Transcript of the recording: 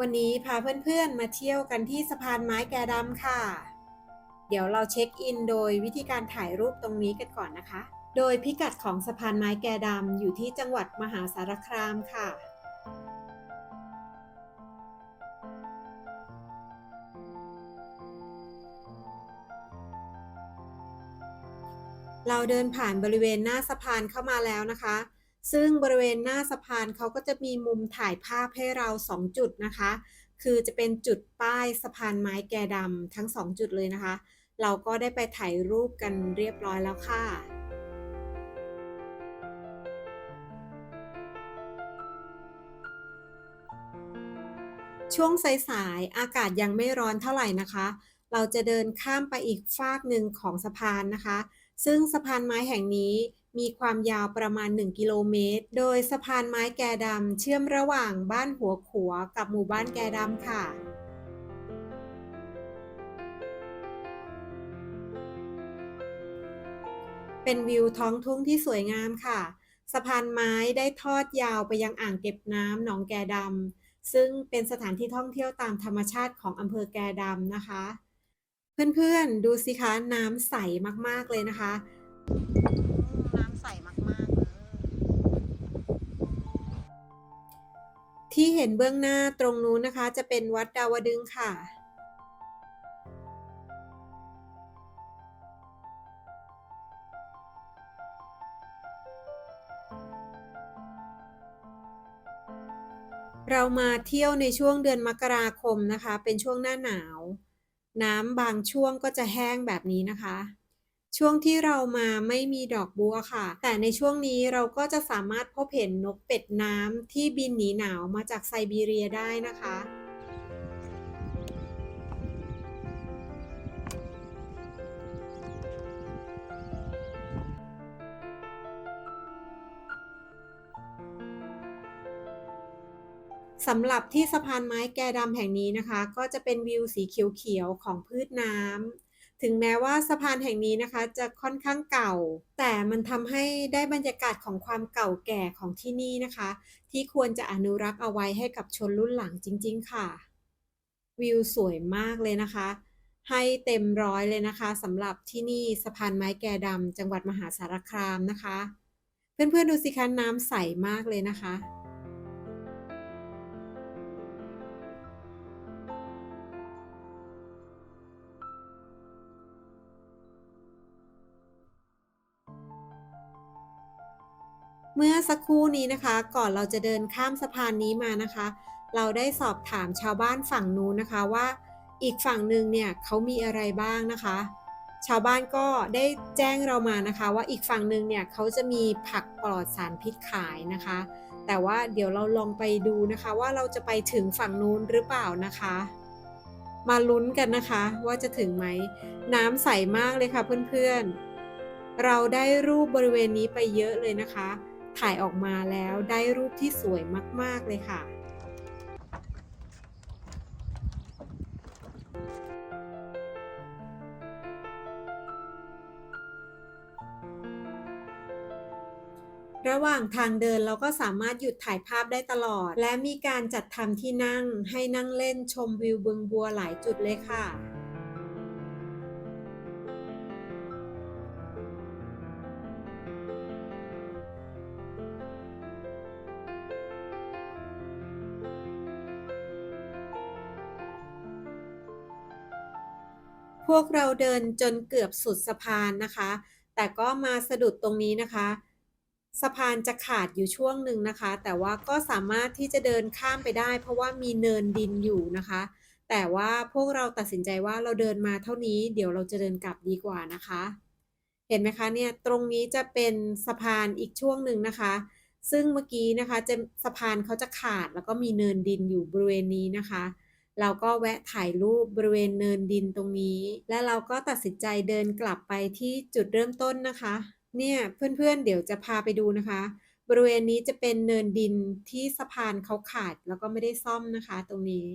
วันนี้พาเพื่อนๆมาเที่ยวกันที่สะพานไม้แกดำค่ะ เดี๋ยวเราเช็คอินโดยวิธีการถ่ายรูปตรงนี้กันก่อนนะคะ โดยพิกัดของสะพานไม้แกดำอยู่ที่จังหวัดมหาสารคามค่ะ เราเดินผ่านบริเวณหน้าสะพานเข้ามาแล้วนะคะ ซึ่งบริเวณหน้าสะพานเขาก็จะมีมุมถ่ายภาพให้เรา 2 จุดนะคะ คือจะเป็นจุดป้ายสะพานไม้แกดำทั้ง 2 จุดเลยนะคะ เราก็ได้ไปถ่ายรูปกันเรียบร้อยแล้วค่ะช่วงสายๆ อากาศยังไม่ร้อนเท่าไหร่นะคะ เราจะเดินข้ามไปอีกฟากหนึ่งของสะพานนะคะ ซึ่งสะพานไม้แห่งนี้มีความยาวประมาณ 1 กิโลเมตร โดยสะพานไม้แกดำเชื่อมระหว่างบ้านหัวขัวกับหมู่บ้านแกดำค่ะ เป็นวิวท้องทุ่งที่สวยงามค่ะ สะพานไม้ได้ทอดยาวไปยังอ่างเก็บน้ำหนองแกดำซึ่งเป็นสถานที่ท่องเที่ยวตามธรรมชาติของอำเภอแกดำนะคะ เพื่อนๆ ดูสิคะน้ำใสมากๆเลยนะคะ น้ำใสมากๆเลยที่เห็นเบื้องหน้าตรงนู้นนะคะ จะเป็นวัดดาวดึงส์ค่ะ เรามาเที่ยวในช่วงเดือนมกราคมนะคะ เป็นช่วงหน้าหนาว น้ำบางช่วงก็จะแห้งแบบนี้นะคะ ช่วงที่เรามาไม่มีดอกบัวค่ะ แต่ในช่วงนี้เราก็จะสามารถพบเห็นนกเป็ดน้ำที่บินหนีหนาวมาจากไซบีเรียได้นะคะ สำหรับที่สะพานไม้แกดำแห่งนี้นะคะ ก็จะเป็นวิวสีเขียวๆของพืชน้ำถึงแม้ว่าสะพานแห่งนี้นะคะ จะค่อนข้างเก่า แต่มันทำให้ได้บรรยากาศของความเก่าแก่ของที่นี่นะคะ ที่ควรจะอนุรักษ์เอาไว้ให้กับชนรุ่นหลังจริง ๆ ค่ะ วิวสวยมากเลยนะคะ ให้เต็มร้อยเลยนะคะสำหรับที่นี่สะพานไม้แกดำจังหวัดมหาสารคามนะคะ เพื่อนๆดูสิคะน้ำใสมากเลยนะคะ เมื่อสักครู่นี้นะคะ ก่อนเราจะเดินข้ามสะพานนี้มานะคะ เราได้สอบถามชาวบ้านฝั่งนู้นนะคะว่า อีกฝั่งหนึ่งเนี่ยเขามีอะไรบ้างนะคะ ชาวบ้านก็ได้แจ้งเรามานะคะ ว่าอีกฝั่งหนึ่งเนี่ยเขาจะมีผักปลอดสารพิษขายนะคะ แต่ว่าเดี๋ยวเราลองไปดูนะคะ ว่าเราจะไปถึงฝั่งนู้นหรือเปล่านะคะ มาลุ้นกันนะคะว่าจะถึงไหมน้ำใสมากเลยค่ะเพื่อนๆ เราได้รูปบริเวณนี้ไปเยอะเลยนะคะ ถ่ายออกมาแล้วได้รูปที่สวยมาก ๆ เลยค่ะ ระหว่างทางเดินเราก็สามารถหยุดถ่ายภาพได้ตลอด และมีการจัดทำที่นั่งให้นั่งเล่นชมวิวบึงบัวหลายจุดเลยค่ะ พวกเราเดินจนเกือบสุดสะพานนะคะ แต่ก็มาสะดุดตรงนี้นะคะ สะพานจะขาดอยู่ช่วงหนึ่งนะคะ แต่ว่าก็สามารถที่จะเดินข้ามไปได้ เพราะว่ามีเนินดินอยู่นะคะ แต่ว่าพวกเราตัดสินใจว่าเราเดินมาเท่านี้ เดี๋ยวเราจะเดินกลับดีกว่านะคะ เห็นไหมคะเนี่ยตรงนี้จะเป็นสะพานอีกช่วงหนึ่งนะคะ ซึ่งเมื่อกี้นะคะจะสะพานเขาจะขาดแล้วก็มีเนินดินอยู่บริเวณนี้นะคะ เราก็แวะถ่ายรูปบริเวณเนินดินตรงนี้ และเราก็ตัดสินใจเดินกลับไปที่จุดเริ่มต้นนะคะ เนี่ยเพื่อนๆเดี๋ยวจะพาไปดูนะคะ บริเวณนี้จะเป็นเนินดินที่สะพานเขาขาดแล้วก็ไม่ได้ซ่อมนะคะ ตรงนี้